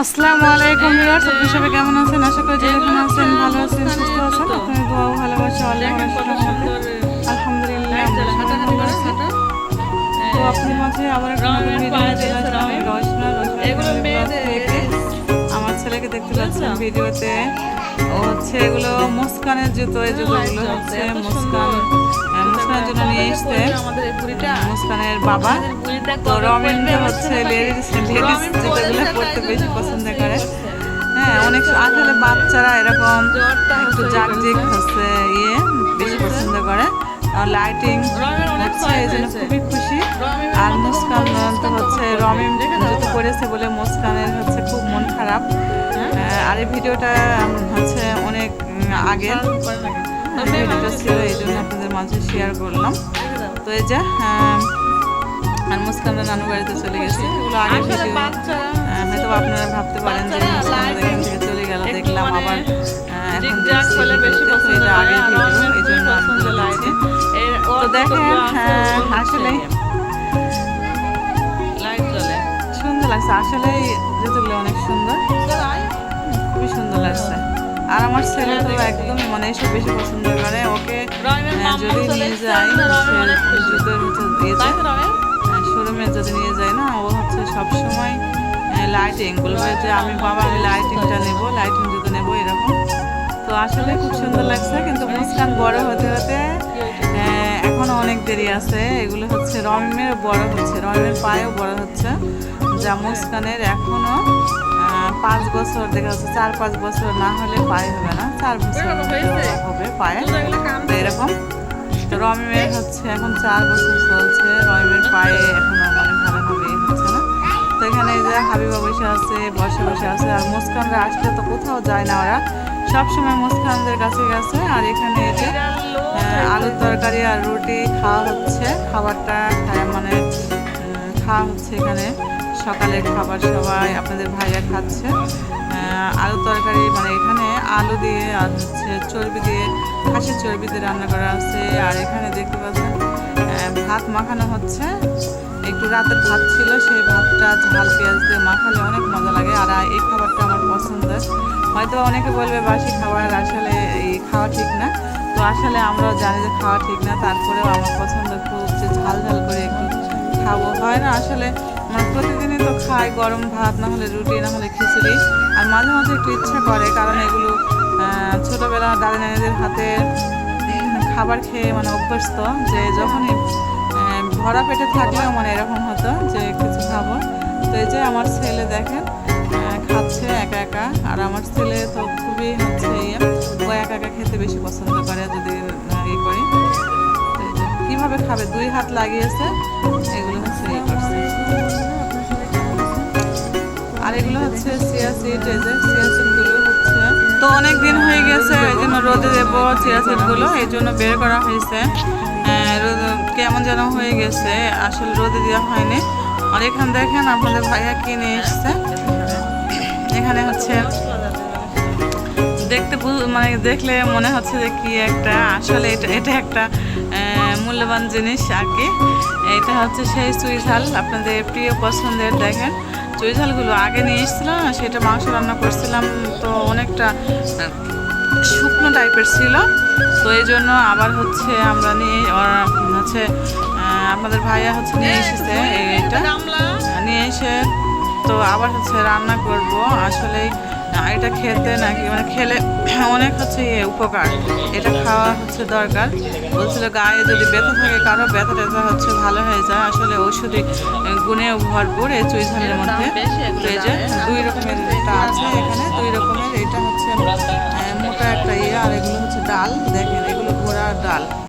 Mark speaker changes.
Speaker 1: আসসালামু আলাইকুম ভিউয়ার্স আপনি সবাই কেমন আছেন? আশা করি যে যেখানে আছেন ভালো আছেন সুস্থ আছেন। আপনার দোয়া ভালোবাসা আল্লাহ আলহামদুলিল্লাহ। তো আপনার মাঝে আবার একটা নতুন ভিডিও চলে আসলাম আমার ছেলেকে দেখতে পাচ্ছেন ভিডিওতে ও হচ্ছে এগুলো মুস্কানের জুতো এই জুতোগুলো হচ্ছে মুস্কান। মুস্কানের জন্য নিয়ে এসছে মুস্কানের বাবা। তো রমেনকে হচ্ছে লেডিস লেডিস জুতোগুলো পরতে বেশি পছন্দ করে। হ্যাঁ অনেক আসলে বাচ্চারা এরকম একটু জাকজিক হচ্ছে ইয়ে বেশি পছন্দ করে। আর লাইটিং হচ্ছে এই জন্য। খুবই খুশি। আর মুস্কান তো হচ্ছে রমিম জুতো পরেছে বলে মুস্কানের হচ্ছে খুব মন খারাপ। আর এই ভিডিওটা হচ্ছে অনেক আগের। ভিডিওটা ছিল এই জন্য আপনাদের মাঝে শেয়ার করলাম। তো এই যে আর মুস্কানরা নানু বাড়িতে চলে গেছে। এগুলো ভিডিও হয়তো আপনারা ভাবতে পারেন যে এখান থেকে চলে গেল দেখলাম
Speaker 2: মানে
Speaker 1: আবার এখন দেখছি এটা ভিডিও এই জন্য তো দেখেন হ্যাঁ,
Speaker 2: ও
Speaker 1: আসলে সুন্দর লাগছে। আসলে অনেক সুন্দর খুবই সুন্দর লাগছে। আর আমার ছেলে তো একদম মানে এসব বেশি পছন্দ করে ওকে যদি নিয়ে যাই। জুতোর
Speaker 2: রমেন?
Speaker 1: শোরুমে যদি নিয়ে যায় না ও হচ্ছে সবসময় লাইটিং বলবে যে আমি বাবা আমি লাইটিংটা নেব লাইটিং জুতো নেব এরকম তো আসলে খুব সুন্দর লাগছে কিন্তু মুস্কান বড় হতে হতে এখনও অনেক দেরি আছে এগুলো হচ্ছে রমের বড় হচ্ছে রমের পায়েও বড় হচ্ছে যা মুস্কানের এখনও আহ, পাঁচ বছর দেখা যাচ্ছে চার পাঁচ বছর না হলে পায়ে হবে না। চার বছর হবে পায়ে। তো এরকম। তো রমিমের হচ্ছে এখন চার বছর চলছে। রমিমের পায়ে এখনও মানে ভালোভাবে হচ্ছে না। তো এখানে যে হাবিবা বসে আছে বসে বসে আছে। আর মুস্কানরা আসলে তো কোথাও যায় না ওরা। সবসময় মুস্কানদের কাছে গেছে। আর এখানে আহ, আলুর তরকারি আর রুটি খাওয়া হচ্ছে। খাবারটা মানে খাওয়া হচ্ছে এখানে। সকালের খাবার সবাই আপনাদের ভাইয়া খাচ্ছে। আলুর তরকারি মানে এখানে আলু দিয়ে আর হচ্ছে চর্বি দিয়ে, খাসির চর্বি দিয়ে রান্না করা আছে। আর এখানে দেখতে পাচ্ছেন ভাত মাখানো হচ্ছে। একটু রাতের ভাত ছিল, সেই ভাতটা ঝাল, পেঁয়াজ দিয়ে মাখালে অনেক মজা লাগে। আর এই খাবারটা আমার পছন্দের। হয়তো অনেকে বলবে, বাসি খাবার আসলে এই খাওয়া ঠিক না। তো আসলে আমরাও জানি যে খাওয়া ঠিক না। তারপরেও আমার পছন্দ খুব যে ঝাল ঝাল করে একটু খাব। হয় না, আসলে মানে প্রতিদিনই তো খাই গরম ভাত, না হলে রুটি, না হলে খিচুড়ি। আর মাঝে মাঝে একটু ইচ্ছা করে, কারণ এগুলো ছোটোবেলা দাদি নানিদের হাতে খাবার খেয়ে মানে অভ্যস্ত, যে যখনই ভরা পেটে থাকলেও মানে এরকম হতো যে কিছু খাব। তো এই যে আমার ছেলে দেখেন খাচ্ছে একা একা। আর আমার ছেলে তো খুবই হচ্ছে ইয়ে ও একা একা খেতে বেশি পছন্দ করে, যদি খাবে, দুই হাত লাগিয়েছে। এগুলো হচ্ছে ইয়ে করছে আর এগুলো হচ্ছে চিয়া সিড, এই যে চিয়া সিডগুলো হচ্ছে। তো অনেক দিন হয়ে গেছে, এই জন্য রোদে দেবো চিয়া সিডগুলো, এই জন্য বের করা হয়েছে। রোদ- কেমন যেন হয়ে গেছে, আসলে রোদে দেওয়া হয়নি। আর এখানে দেখেন, আপনাদের ভাইয়া কিনে এসছে। এখানে হচ্ছে দেখতে মানে দেখলে মনে হচ্ছে যে কি একটা আসলে এটা এটা একটা মূল্যবান জিনিস আর কি। এটা হচ্ছে সেই চুইঝাল আপনাদের প্রিয় পছন্দের দেখেন চুইঝালগুলো আগে নিয়ে এসেছিল না সেটা মাংস রান্না করছিলাম তো অনেকটা শুকনো টাইপের ছিল। তো এই জন্য আবার হচ্ছে আমরা নিয়ে হচ্ছে আপনাদের ভাইয়া হচ্ছে নিয়ে এসেছে এইটা। নিয়ে এসে তো আবার হচ্ছে রান্না করব। আসলে এটা খেতে নাকি মানে খেলে অনেক হচ্ছে ইয়ে উপকার। এটা খাওয়া হচ্ছে দরকার। বলছিল গায়ে যদি ব্যথা থাকে, কারও ব্যথা ট্যাথা হচ্ছে ভালো হয়ে যায়। আসলে ঔষধি গুণেও ভরপুর এই চুইঝালের মধ্যে। এই যে, দুই রকমের এটা আছে এখানে। দুই রকমের, এটা হচ্ছে মোটা একটা ইয়ে আর এগুলো হচ্ছে ডাল। দেখেন, এগুলো ঘোড়ার ডাল।